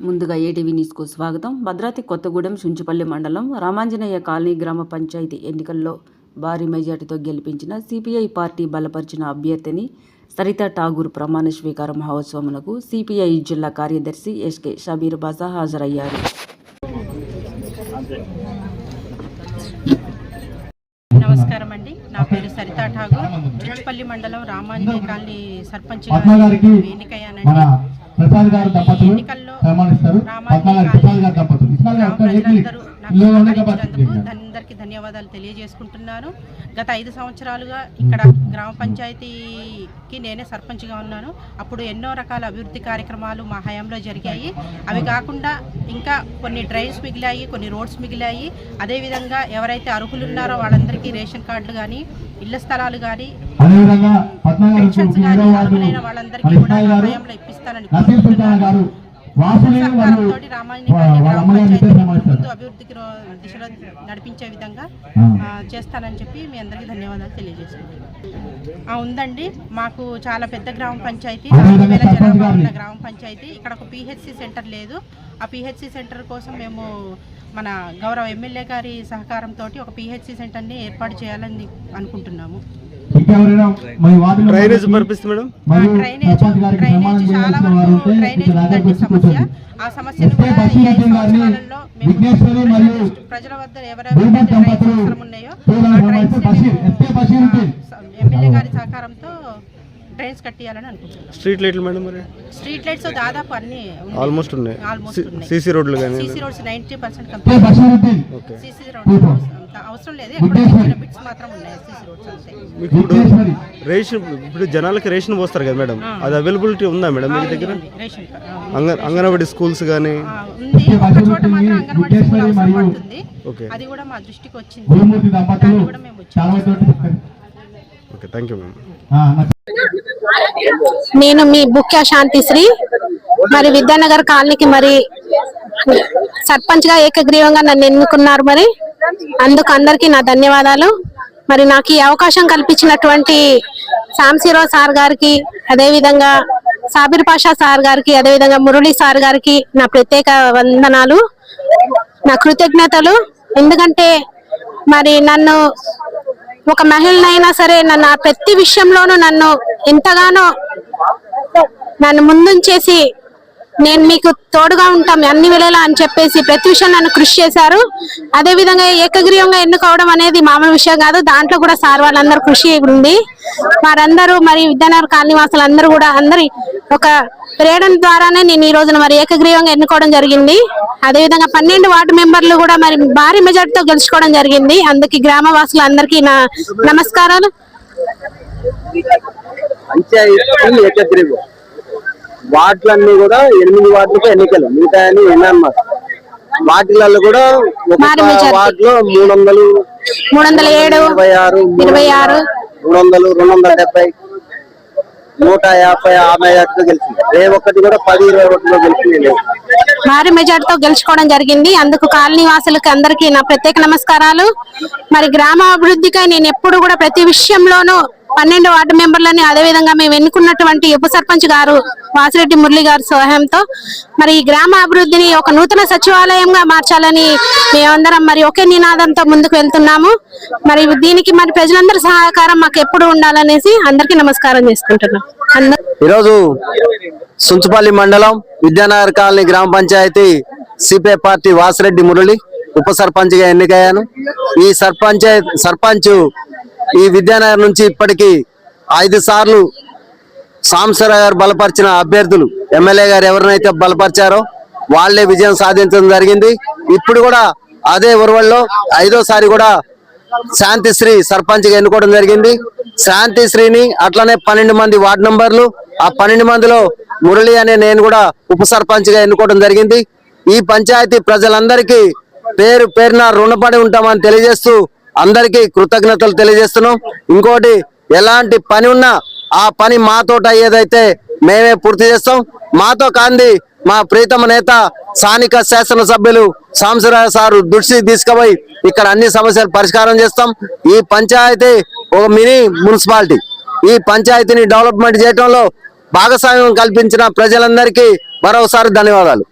ముందుగా ఏటీవీ న్యూస్కు స్వాగతం. భద్రాద్రి కొత్తగూడెం శుంచిపల్లి మండలం రామాంజనేయ కాలనీ గ్రామ పంచాయతీ ఎన్నికల్లో భారీ మెజార్టీతో గెలిపించిన సిపిఐ పార్టీ బలపరిచిన అభ్యర్థిని సరిత ఠాగూర్ ప్రమాణ స్వీకార మహోత్సవమునకు సిపిఐ జిల్లా కార్యదర్శి ఎస్కే షబీర్ బాసా హాజరయ్యారు. నమస్కారం అండి. నా పేరు సరితా ఠాగూర్. చుట్టుపల్లి మండలం రామాంజనేయ కాలనీ సర్పంచ్ ఎన్నికయ్యానండి. ప్రసాద్ గారు దంపతులు ఎన్నికల్లో సన్మానిస్తారు. పద్మ అందరికీ ధన్యవాదాలు. తెలియజేసుకుంటున్నాను. గత ఐదు సంవత్సరాలుగా ఇక్కడ గ్రామ పంచాయతీకి నేనే సర్పంచ్గా ఉన్నాను. అప్పుడు ఎన్నో రకాల అభివృద్ధి కార్యక్రమాలు మా హయాంలో జరిగాయి. అవి కాకుండా ఇంకా కొన్ని డ్రైన్స్ మిగిలాయి కొన్ని రోడ్స్ మిగిలాయి. అదేవిధంగా ఎవరైతే అర్హులు ఉన్నారో వాళ్ళందరికీ రేషన్ కార్డులు కానీ ఇళ్ళ స్థలాలు కానీ పెన్షన్స్ కానీ అర్హులైన వాళ్ళందరికీ కూడా హయాంలో ఇప్పిస్తానని సహకారంతోటి రామాయణ ముందు అభివృద్ధికి దిశలో నడిపించే విధంగా చేస్తానని చెప్పి మీ అందరికీ ధన్యవాదాలు తెలియజేసుకుంటున్నాను ఆ, ఉందండి. మాకు చాలా పెద్ద గ్రామ పంచాయతీ నాలుగు వేల జనాభా. ఉన్న గ్రామ పంచాయతీ. ఇక్కడ ఒక పిహెచ్సి సెంటర్ లేదు. ఆ పిహెచ్సి సెంటర్ కోసం మేము మన గౌరవ ఎమ్మెల్యే గారి సహకారంతో ఒక పిహెచ్సి సెంటర్ని ఏర్పాటు చేయాలని అనుకుంటున్నాము. Drainage purpose madam? Drainage drainage చాలా చేయాల్సిన వారు వరకు డ్రైనేజ్ ఉందండి సమస్య ఆ సమస్యను కూడా ఈ ఐదు సంవత్సరాలలో మేము ప్రజల వద్ద భూమి ఎవరైతే డ్రైన్స్ అవసరం ఉన్నాయో ఆ డ్రైన్స్ ఎమ్మెల్యే గారి సహకారంతో డ్రైన్స్ కట్టియాలని అనుకుంటున్నాం. స్ట్రీట్ లైట్లు మేడం మరి? స్ట్రీట్ లైట్స్ దాదాపు అన్ని ఆల్మోస్ట్ ఉన్నాయి. ఆల్మోస్ట్ ఉన్నాయి. సీసీ రోడ్లు కానీ సీసీ రోడ్స్ నైంటీ పర్సెంట్ ఎస్కే కంప్లీట్ సీసీ రోడ్స్ అవసరం లేదు. ఎక్కడో చిన్న బిట్స్ మాత్రం ఉన్నాయి సీసీ రోడ్స్ అంతే. మీకు ఇప్పుడు విఘ్నేశ్వరి రేషన్ ఇప్పుడు జనాలకి రేషన్ పోస్తారు కదా మేడం? అది అవైలబిలిటీ ఉందా మేడం మీ దగ్గర? ఉంది, రేషన్ కార్డ్. ఆ, అంగ అంగన్వాడీ స్కూల్స్ కానీ ఆ, ఉంది. ఒక చోట మాత్రం అంగన్వాడీ స్కూల్ అవసరం పడుతుంది. ఓకే. అది కూడా మా దృష్టికి వచ్చింది. గురుమూర్తి దంపతులు దాన్ని కూడా మేము వచ్చాము. చాలా తోటి ఓకే థ్యాంక్ యూ మ్యామ్ నేను మీ బుక్యా శాంతిశ్రీ. మరి విద్యానగర్ కాలనీకి మరి సర్పంచ్గా ఏకగ్రీవంగా నన్ను ఎన్నుకున్నారు మరి? అందుకు అందరికీ నా ధన్యవాదాలు. మరి నాకు ఈ అవకాశం కల్పించినటువంటి శాంసిరో సార్ గారికి అదేవిధంగా సాబిర్ పాషా సార్ గారికి అదే విధంగా మురళి సార్ గారికి నా ప్రత్యేక వందనాలు. నా కృతజ్ఞతలు. ఎందుకంటే మరి నన్ను ఒక మహిళనైనా సరే నన్ను ఆ ప్రతి విషయంలోనూ నన్ను ఎంతగానో నన్ను ముందుంచేసి నేను మీకు తోడుగా ఉంటాం అన్ని వేళలా అని చెప్పేసి ప్రతి విషయం నన్ను కృషి చేశారు. అదే విధంగా ఏకగ్రీవంగా ఎన్నుకోవడం అనేది మామూలు విషయం కాదు దాంట్లో కూడా సార్ వాళ్ళందరూ కృషి ఉంది వారందరూ మరి విద్యానగర్ కాలనీ వాసులు అందరూ కూడా అందరి ఒక ప్రేరణ ద్వారానే నేను ఈ రోజున మరి ఏకగ్రీవంగా ఎన్నుకోవడం జరిగింది. అదే విధంగా పన్నెండు వార్డు మెంబర్లు కూడా మరి భారీ మెజార్టీతో గెలుచుకోవడం జరిగింది. అందుకే గ్రామ వాసులు అందరికీ నా నమస్కారాలు. పంచాయతీ ఏకగ్రీవం. వార్డులన్నీ కూడా ఎనిమిది వార్డులకు ఎన్నికలు. మిగతా అన్ని ఎన్నమాట వాటిలలో కూడా. వార్డులో మూడు వందలు మూడు వందల ఏడు ఇరవై ఆరు ఇరవై ఆరు మూడు వందలు రెండు వందల డెబ్బై నూట యాభై ఆమె వాటితో గెలిచింది. ఏ ఒక్కటి కూడా పది ఇరవై ఒకటిలో గెలిచింది భారీ మెజార్టీతో గెలుచుకోవడం జరిగింది. అందుకు కాలనీ వాసులకు అందరికీ నా ప్రత్యేక నమస్కారాలు. మరి గ్రామ అభివృద్ధికై నేను ఎప్పుడు కూడా ప్రతి విషయంలోనూ పన్నెండు వార్డు మెంబర్లని అదే విధంగా మేము ఎన్నుకున్నటువంటి ఉప సర్పంచ్ గారు వాసిరెడ్డి మురళి గారి సహాయంతో మరి ఈ గ్రామ అభివృద్ధిని ఒక నూతన సచివాలయంగా మార్చాలని మేమందరం మరి ఒకే నినాదంతో ముందుకు వెళ్తున్నాము. మరి దీనికి మరి ప్రజలందరి సహకారం మాకు ఎప్పుడు ఉండాలనేసి అందరికీ నమస్కారం చేసుకుంటున్నాం. ఈరోజు సుంచుపల్లి మండలం విద్యానగర్ కాలనీ గ్రామ పంచాయతీ సిపిఐ పార్టీ వాసిరెడ్డి మురళి ఉప సర్పంచ్గా ఎన్నికయ్యాను. ఈ సర్పంచ్ సర్పంచ్ ఈ విద్యానగర్ నుంచి ఇప్పటికీ ఐదు సార్లు సాంసరావు గారు బలపరిచిన అభ్యర్థులు ఎమ్మెల్యే గారు ఎవరినైతే బలపరిచారో వాళ్ళే విజయం సాధించడం జరిగింది. ఇప్పుడు కూడా అదే ఉరవల్లో ఐదోసారి కూడా శాంతిశ్రీ సర్పంచ్గా ఎన్నుకోవడం జరిగింది. శాంతిశ్రీని అట్లనే పన్నెండు మంది వార్డు నంబర్లు ఆ పన్నెండు మందిలో మురళి అనే నేను కూడా ఉప సర్పంచ్గా ఎన్నుకోవడం జరిగింది. ఈ పంచాయతీ ప్రజలందరికీ పేరు పేరున రుణపడి ఉంటామని తెలియజేస్తూ అందరికీ కృతజ్ఞతలు తెలియజేస్తున్నాం. ఇంకోటి ఎలాంటి పని ఉన్నా ఆ పని మాతోట అయ్యేదైతే మేమే పూర్తి చేస్తాం. మాతో కాంది మా ప్రీతమ నేత స్థానిక శాసనసభ్యులు సాంసరావు సారు దృష్టి తీసుకుపోయి ఇక్కడ అన్ని సమస్యలు పరిష్కారం చేస్తాం. ఈ పంచాయతీ ఒక మినీ మున్సిపాలిటీ. ఈ పంచాయతీని డెవలప్మెంట్ చేయడంలో భాగస్వామ్యం కల్పించిన ప్రజలందరికీ మరోసారి ధన్యవాదాలు.